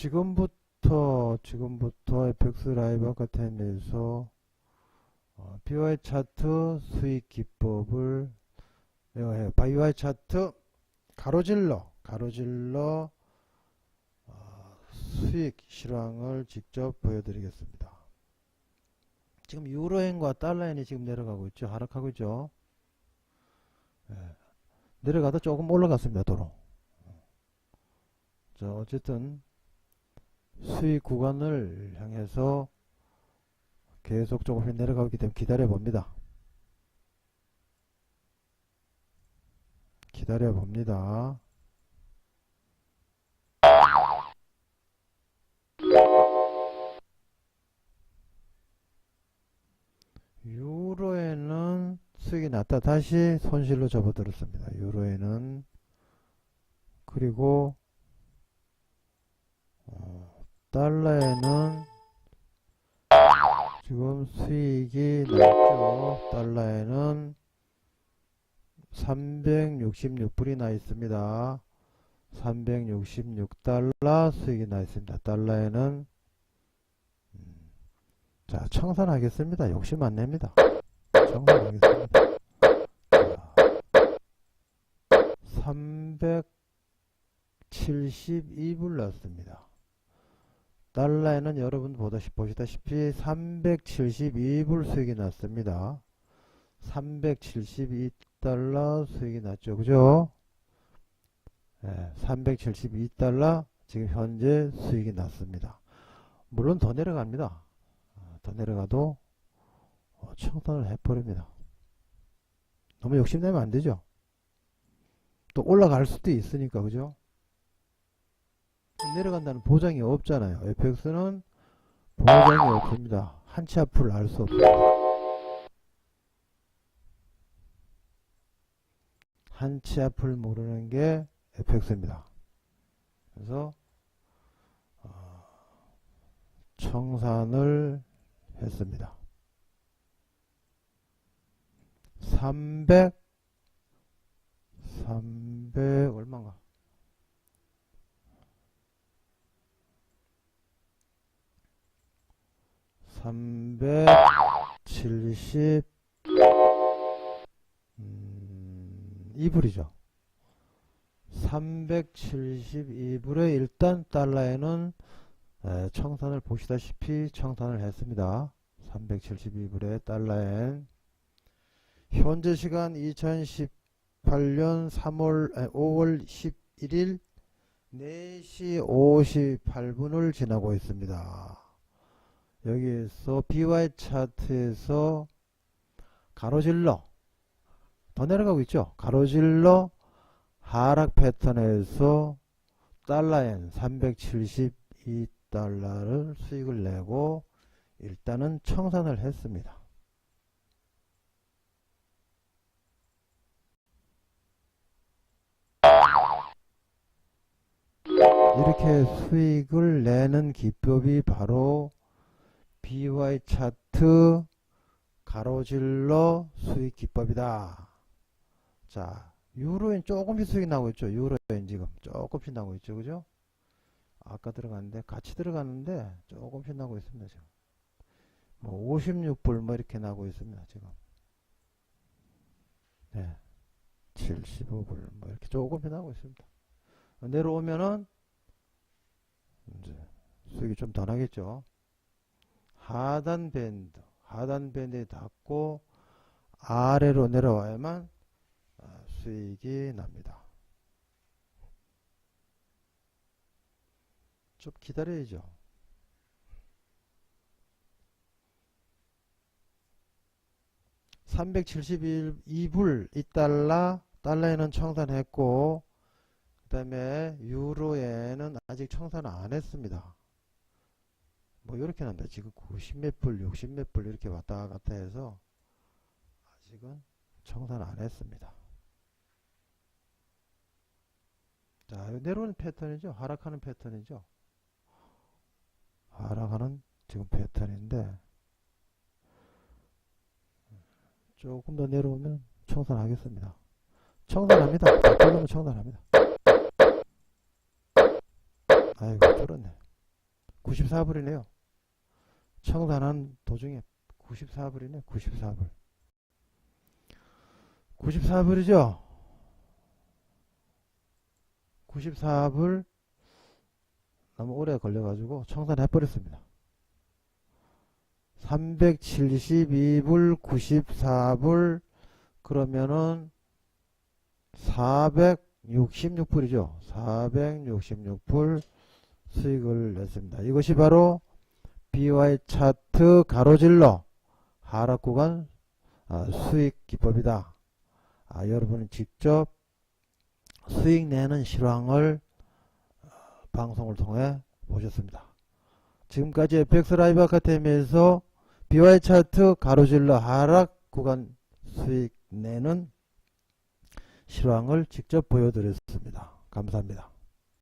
지금부터 지금부터 FX 라이브 아카데미에서 어, BY 차트 수익 기법을 배워해요. BY 차트 가로질러 가로질러 어, 수익 실황을 직접 보여드리겠습니다. 지금 유로엔과 달러엔이 지금 내려가고 있죠. 하락하고 있죠. 예. 내려가다 조금 올라갔습니다. 도로. 자, 어쨌든 수익 구간을 향해서 계속 조금씩 내려가고 있기 때문에 기다려 봅니다. 기다려 봅니다. 유로에는 수익이 났다. 다시 손실로 접어들었습니다. 유로에는 그리고 어, 달러에는 지금 수익이 났죠. 달러에는 366불이 나 있습니다. 366달러 수익이 나 있습니다. 달러에는 음, 자 청산하겠습니다. 욕심 안 냅니다. 청산하겠습니다. 자, 372불 났습니다. 달러에는 여러분 보다시, 보시다시피 372불 수익이 났습니다. 372달러 수익이 났죠. 그죠? 네, 372달러 지금 현재 수익이 났습니다. 물론 더 내려갑니다. 어, 더 내려가도 어, 청산을 해버립니다. 너무 욕심내면 안 되죠. 또 올라갈 수도 있으니까 그죠? 내려간다는 보장이 없잖아요. FX는 보장이 없습니다. 한치 앞을 알 수 없습니다. 한치 앞을 모르는 게 FX입니다. 그래서 어, 청산을 했습니다. 300 300 얼마인가? 370 음, 2불이죠. 372불에 일단 달러에는 에, 청산을 보시다시피 청산을 했습니다. 372불에 달러엔 현재 시간 2018년 3월 아니, 5월 11일 4시 58분을 지나고 있습니다. 여기에서 BY 차트에서 가로질러 더 내려가고 있죠. 가로질러 하락 패턴에서 달러엔 372달러를 수익을 내고 일단은 청산을 했습니다. 이렇게 수익을 내는 기법이 바로 BY 차트 가로질러 수익 기법이다. 자, 유로엔 조금씩 수익 나고 있죠. 유로엔 지금 조금씩 나고 있죠. 그죠? 아까 들어갔는데 같이 들어갔는데 조금씩 나고 있습니다. 지금. 뭐 56불 뭐 이렇게 나고 있습니다. 지금. 네. 75불 뭐 이렇게 조금씩 나고 있습니다. 내려오면은 이제 수익이 좀 더 나겠죠. 하단 밴드, 하단 밴드에 닿고 아래로 내려와야만 아, 수익이 납니다. 좀 기다려야죠. (371불) 2달러 달러에는 청산했고 그 다음에 유로에는 아직 청산 안 했습니다. 뭐 이렇게 납니다. 지금 90몇 불, 60몇 불 이렇게 왔다 갔다 해서 아직은 청산 안 했습니다. 자, 내려오는 패턴이죠. 하락하는 패턴이죠. 하락하는 지금 패턴인데 조금 더 내려오면 청산하겠습니다. 청산합니다. 뚫으면 청산합니다. 아이고 뚫었네. 94불이네요. 청산한 도중에 94불이네. 94불. 94불이죠. 94불 너무 오래 걸려가지고 청산해버렸습니다. 372불 94불 그러면은 466불이죠. 466불 수익을 냈습니다. 이것이 바로 BY 차트 가로질러 하락 구간 아, 수익 기법이다. 아, 여러분은 직접 수익 내는 실황을 어, 방송을 통해 보셨습니다. 지금까지 FX 라이브 아카데미에서 BY 차트 가로질러 하락 구간 수익 내는 실황을 직접 보여드렸습니다. 감사합니다.